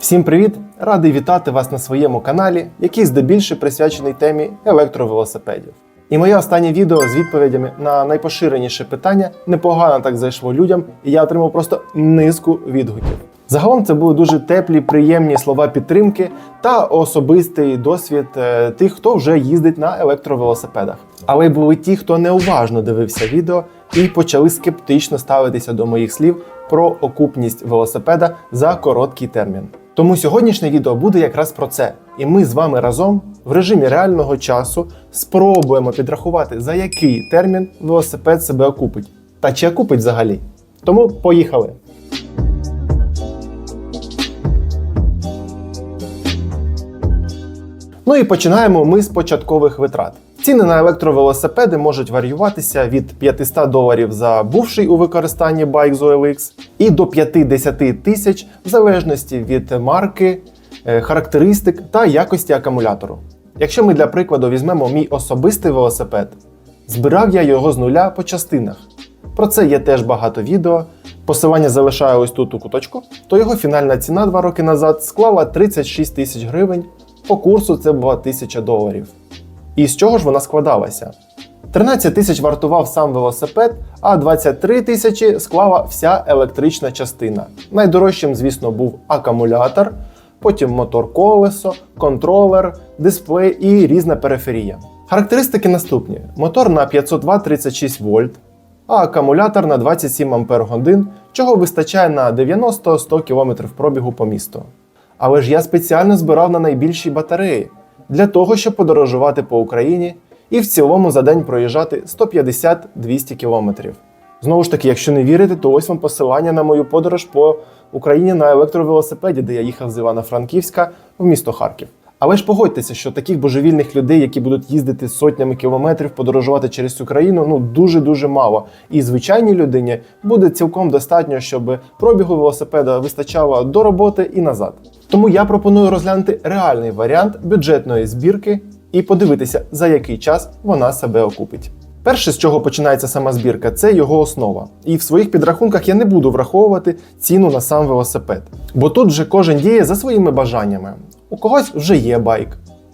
Всім привіт! Радий вітати вас на своєму каналі, який здебільше присвячений темі електровелосипедів. І моє останнє відео з відповідями на найпоширеніше питання непогано так зайшло людям, і я отримав просто низку відгуків. Загалом це були дуже теплі, приємні слова підтримки та особистий досвід е, тих, хто вже їздить на електровелосипедах. Але були ті, хто неуважно дивився відео і почали скептично ставитися до моїх слів про окупність велосипеда за короткий термін. Тому сьогоднішнє відео буде якраз про це. І ми з вами разом в режимі реального часу спробуємо підрахувати, за який термін велосипед себе окупить. Та чи окупить взагалі. Тому поїхали! Ну і починаємо ми з початкових витрат. Ціни на електровелосипеди можуть варіюватися від 500 доларів за бувший у використанні байк з OLX і до 50 тисяч в залежності від марки, е, характеристик та якості акумулятору. Якщо ми для прикладу візьмемо мій особистий велосипед, збирав я його з нуля по частинах. Про це є теж багато відео. Посилання залишаю ось тут у куточку. То його фінальна ціна два роки назад склала 36 тисяч гривень. По курсу це була 1000 доларів. І з чого ж вона складалася? 13 тисяч вартував сам велосипед, а 23 тисячі склала вся електрична частина. Найдорожчим, звісно, був акумулятор, потім мотор колесо, контролер, дисплей і різна периферія. Характеристики наступні: мотор на 500 Вт 36 вольт, а акумулятор на 27 Ампер годин, чого вистачає на 90-100 км пробігу по місту. Але ж я спеціально збирав на найбільші батареї для того, щоб подорожувати по Україні і в цілому за день проїжджати 150-200 кілометрів. Знову ж таки, якщо не вірите, то ось вам посилання на мою подорож по Україні на електровелосипеді, де я їхав з Івано-Франківська в місто Харків. Але ж погодьтеся, що таких божевільних людей, які будуть їздити сотнями кілометрів, подорожувати через цю країну, ну дуже дуже мало. І звичайній людині буде цілком достатньо, щоб пробігу велосипеда вистачало до роботи і назад. Тому я пропоную розглянути реальний варіант бюджетної збірки і подивитися, за який час вона себе окупить. Перше, з чого починається сама збірка, це його основа. І в своїх підрахунках я не буду враховувати ціну на сам велосипед. Бо тут вже кожен діє за своїми бажаннями. У когось вже є байк.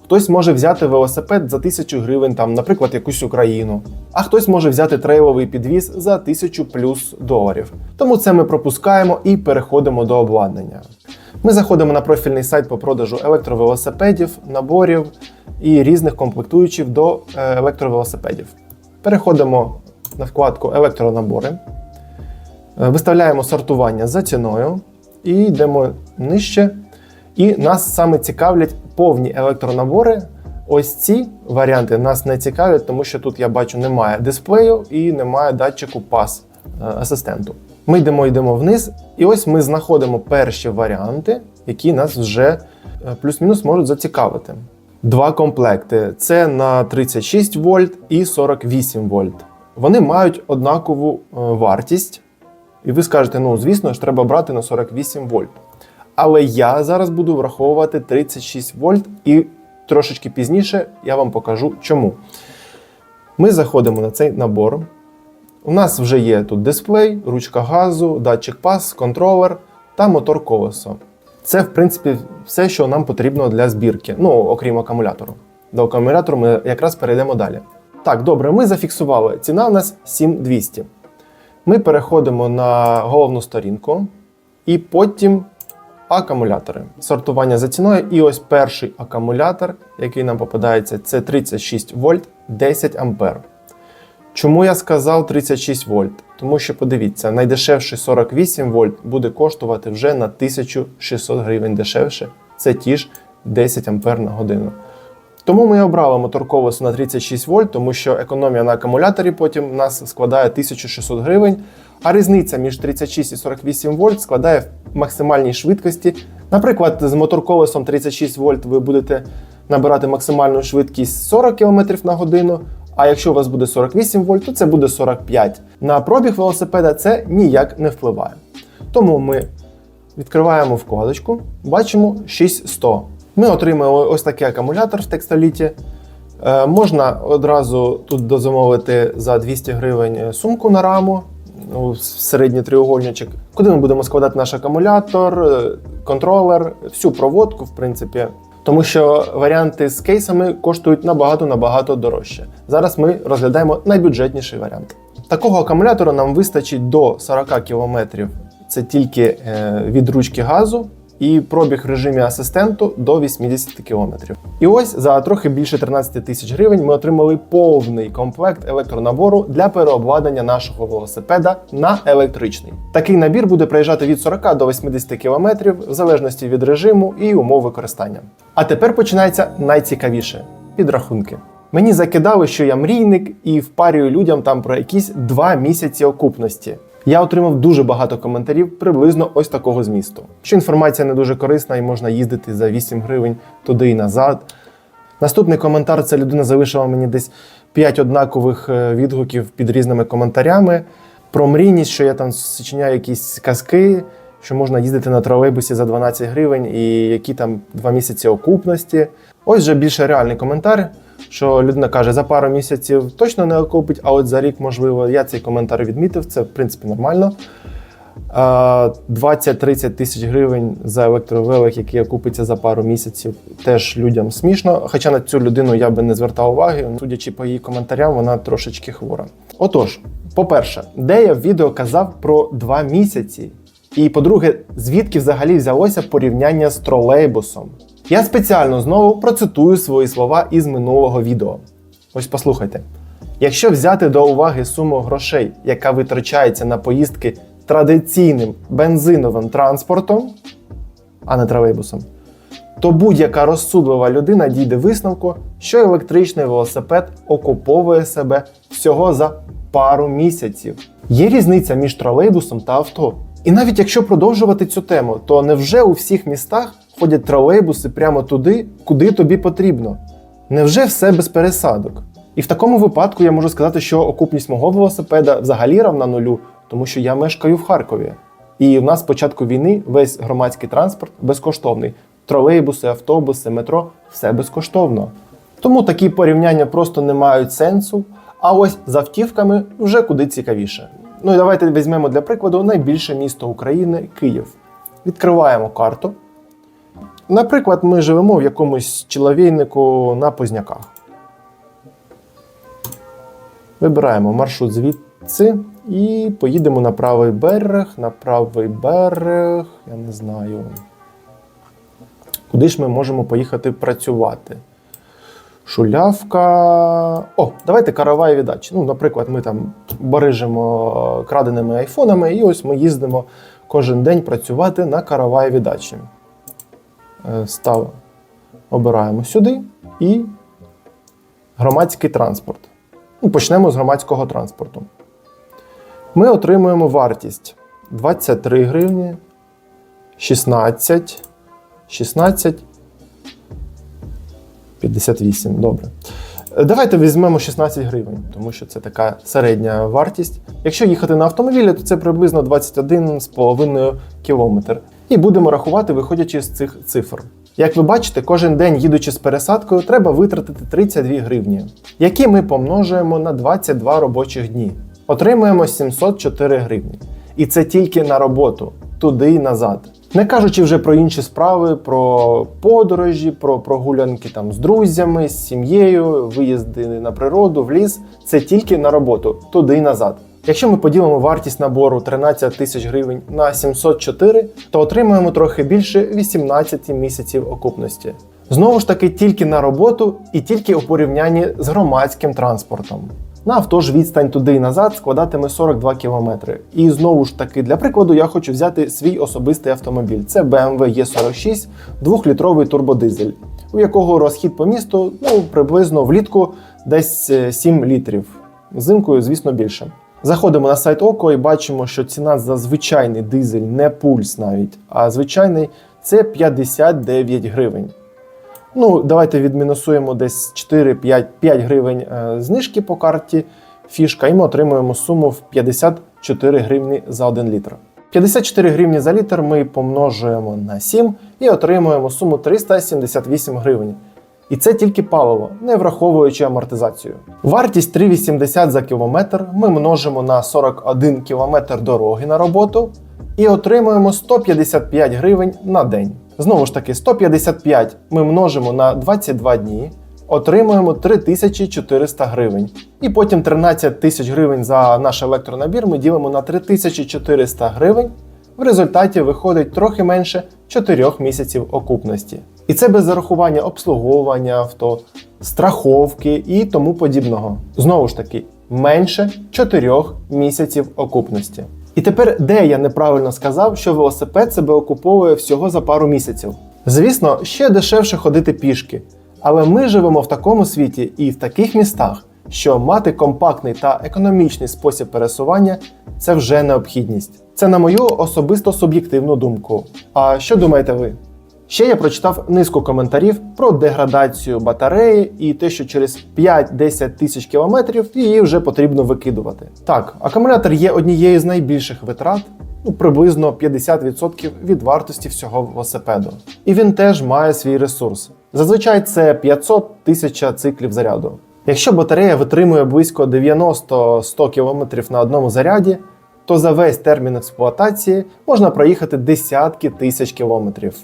Хтось може взяти велосипед за тисячу гривень, там, наприклад, якусь Україну, а хтось може взяти трейловий підвіз за тисячу плюс доларів. Тому це ми пропускаємо і переходимо до обладнання. Ми заходимо на профільний сайт по продажу електровелосипедів, наборів і різних комплектуючих до е, електровелосипедів. Переходимо на вкладку Електронабори, Е, виставляємо сортування за ціною і йдемо нижче. І нас саме цікавлять повні електронабори. Ось ці варіанти нас не цікавлять, тому що тут я бачу немає дисплею і немає датчику пас е, асистенту. Ми йдемо, йдемо вниз, і ось ми знаходимо перші варіанти, які нас вже е, плюс-мінус можуть зацікавити. Два комплекти: це на 36 вольт і 48 вольт. Вони мають однакову е, вартість. І ви скажете, ну звісно ж, треба брати на 48 вольт. Але я зараз буду враховувати 36 вольт і трошечки пізніше я вам покажу чому. Ми заходимо на цей набор. У нас вже є тут дисплей, ручка газу, датчик пас, контролер та мотор колесо. Це, в принципі, все, що нам потрібно для збірки, ну, окрім акумулятору. До акумулятору ми якраз перейдемо далі. Так, добре, ми зафіксували. Ціна у нас 7200. Ми переходимо на головну сторінку і потім акумулятори. Сортування за ціною. І ось перший акумулятор, який нам попадається, це 36 вольт 10 ампер. Чому я сказав 36 вольт? Тому що подивіться, найдешевший 48 вольт буде коштувати вже на 1600 гривень дешевше. Це ті ж 10 ампер на годину. Тому ми обрали мотор на 36 вольт, тому що економія на акумуляторі потім у нас складає 1600 гривень, а різниця між 36 і 48 вольт складає в максимальній швидкості. Наприклад, з мотор колесом 36 вольт ви будете набирати максимальну швидкість 40 км на годину. А якщо у вас буде 48 вольт, то це буде 45. На пробіг велосипеда це ніяк не впливає. Тому ми відкриваємо вкладочку, бачимо 6100. Ми отримали ось такий акумулятор в текстоліті. Е, можна одразу тут дозамовити за 200 гривень сумку на раму. середній треугольничок, куди ми будемо складати наш акумулятор, е, контролер, всю проводку, в принципі. Тому що варіанти з кейсами коштують набагато набагато дорожче. Зараз ми розглядаємо найбюджетніший варіант. Такого акумулятора нам вистачить до 40 км. Це тільки е, від ручки газу і пробіг в режимі асистенту до 80 км. І ось за трохи більше 13 тисяч гривень ми отримали повний комплект електронабору для переобладнання нашого велосипеда на електричний. Такий набір буде проїжджати від 40 до 80 км в залежності від режиму і умов використання. А тепер починається найцікавіше підрахунки. Мені закидали, що я мрійник і впарюю людям там про якісь два місяці окупності. Я отримав дуже багато коментарів приблизно ось такого змісту. Що інформація не дуже корисна і можна їздити за 8 гривень туди і назад. Наступний коментар це людина залишила мені десь 5 однакових е, відгуків під різними коментарями про мрійність, що я там сочиняю якісь казки, що можна їздити на тролейбусі за 12 гривень і які там два місяці окупності. Ось вже більше реальний коментар, що людина каже, за пару місяців точно не окупить, а от за рік, можливо, я цей коментар відмітив, це в принципі нормально. 20-30 тисяч гривень за електровелик, який окупиться за пару місяців, теж людям смішно. Хоча на цю людину я би не звертав уваги, судячи по її коментарям, вона трошечки хвора. Отож, по-перше, де я в відео казав про два місяці. І по-друге, звідки взагалі взялося порівняння з тролейбусом? Я спеціально знову процитую свої слова із минулого відео. Ось послухайте. Якщо взяти до уваги суму грошей, яка витрачається на поїздки традиційним бензиновим транспортом, а не тролейбусом, то будь-яка розсудлива людина дійде висновку, що електричний велосипед окуповує себе всього за пару місяців. Є різниця між тролейбусом та авто. І навіть якщо продовжувати цю тему, то невже у всіх містах ходять тролейбуси прямо туди, куди тобі потрібно? Невже все без пересадок? І в такому випадку я можу сказати, що окупність мого велосипеда взагалі равна нулю, тому що я мешкаю в Харкові. І в нас з початку війни весь громадський транспорт безкоштовний. Тролейбуси, автобуси, метро все безкоштовно. Тому такі порівняння просто не мають сенсу. А ось з автівками вже куди цікавіше. Ну і давайте візьмемо для прикладу найбільше місто України Київ. Відкриваємо карту. Наприклад, ми живемо в якомусь чоловійнику на Позняках. Вибираємо маршрут звідси і поїдемо на правий берег, на правий берег, я не знаю. Куди ж ми можемо поїхати працювати? Шулявка. О, давайте караваєві дачі. Ну, наприклад, ми там барижимо краденими айфонами, і ось ми їздимо кожен день працювати на караваєві дачі. Е, Став, обираємо сюди і громадський транспорт. Ну, почнемо з громадського транспорту. Ми отримуємо вартість 23 гривні, 16, 16, 58. Добре. Е, Давайте візьмемо 16 гривень, тому що це така середня вартість. Якщо їхати на автомобілі, то це приблизно 21,5 кілометр. І будемо рахувати, виходячи з цих цифр. Як ви бачите, кожен день їдучи з пересадкою, треба витратити 32 гривні, які ми помножуємо на 22 робочих дні. Отримуємо 704 гривні. І це тільки на роботу, туди і назад. Не кажучи вже про інші справи, про подорожі, про прогулянки там з друзями, з сім'єю, виїзди на природу, в ліс. Це тільки на роботу, туди і назад. Якщо ми поділимо вартість набору 13 тисяч гривень на 704, то отримуємо трохи більше 18 місяців окупності. Знову ж таки, тільки на роботу і тільки у порівнянні з громадським транспортом. На авто ж відстань туди і назад складатиме 42 км. І знову ж таки, для прикладу, я хочу взяти свій особистий автомобіль. Це BMW E46, 2-літровий турбодизель, у якого розхід по місту ну, приблизно влітку десь е, 7 літрів. Зимкою, звісно, більше. Заходимо на сайт ОКО і бачимо, що ціна за звичайний дизель, не пульс навіть, а звичайний це 59 гривень. Ну, давайте відмінусуємо десь 4-5 5 гривень е, знижки по карті фішка, і ми отримуємо суму в 54 гривні за 1 літр. 54 гривні за літр ми помножуємо на 7 і отримуємо суму 378 гривень. І це тільки паливо, не враховуючи амортизацію. Вартість 3,80 за кілометр ми множимо на 41 кілометр дороги на роботу і отримуємо 155 гривень на день. Знову ж таки, 155 ми множимо на 22 дні, отримуємо 3400 гривень. І потім 13 тисяч гривень за наш електронабір ми ділимо на 3400 гривень. В результаті виходить трохи менше 4 місяців окупності. І це без зарахування обслуговування авто, страховки і тому подібного. Знову ж таки, менше 4 місяців окупності. І тепер, де я неправильно сказав, що велосипед себе окуповує всього за пару місяців. Звісно, ще дешевше ходити пішки, але ми живемо в такому світі і в таких містах, що мати компактний та економічний спосіб пересування це вже необхідність. Це на мою особисто суб'єктивну думку. А що думаєте ви? Ще я прочитав низку коментарів про деградацію батареї і те, що через 5-10 тисяч кілометрів її вже потрібно викидувати. Так, акумулятор є однією з найбільших витрат, ну приблизно 50% від вартості всього велосипеду. І він теж має свій ресурс. Зазвичай це 500 тисяча циклів заряду. Якщо батарея витримує близько 90-100 км на одному заряді, то за весь термін експлуатації можна проїхати десятки тисяч кілометрів.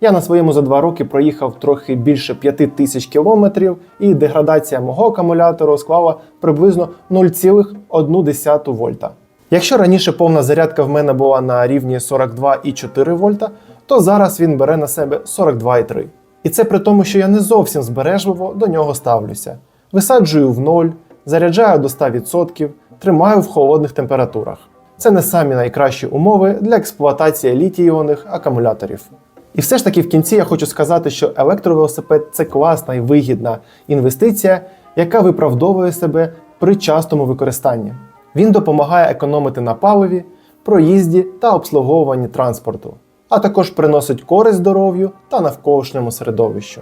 Я на своєму за два роки проїхав трохи більше 5 тисяч кілометрів, і деградація мого акумулятору склала приблизно 0,1 вольта. Якщо раніше повна зарядка в мене була на рівні 42,4 вольта, то зараз він бере на себе 42,3. І це при тому, що я не зовсім збережливо до нього ставлюся. Висаджую в ноль, заряджаю до 100%, тримаю в холодних температурах. Це не самі найкращі умови для експлуатації літій-іонних акумуляторів. І все ж таки в кінці я хочу сказати, що електровелосипед це класна і вигідна інвестиція, яка виправдовує себе при частому використанні. Він допомагає економити на паливі, проїзді та обслуговуванні транспорту, а також приносить користь здоров'ю та навколишньому середовищу.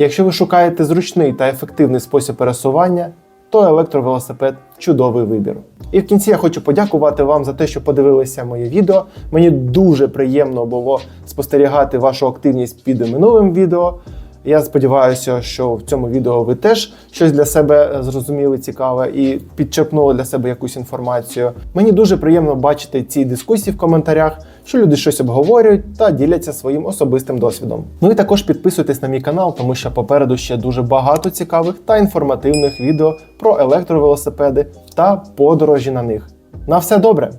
Якщо ви шукаєте зручний та ефективний спосіб пересування, то електровелосипед чудовий вибір. І в кінці я хочу подякувати вам за те, що подивилися моє відео. Мені дуже приємно було спостерігати вашу активність під минулим відео. Я сподіваюся, що в цьому відео ви теж щось для себе зрозуміли цікаве і підчерпнули для себе якусь інформацію. Мені дуже приємно бачити ці дискусії в коментарях, що люди щось обговорюють та діляться своїм особистим досвідом. Ну і також підписуйтесь на мій канал, тому що попереду ще дуже багато цікавих та інформативних відео про електровелосипеди та подорожі на них. На все добре!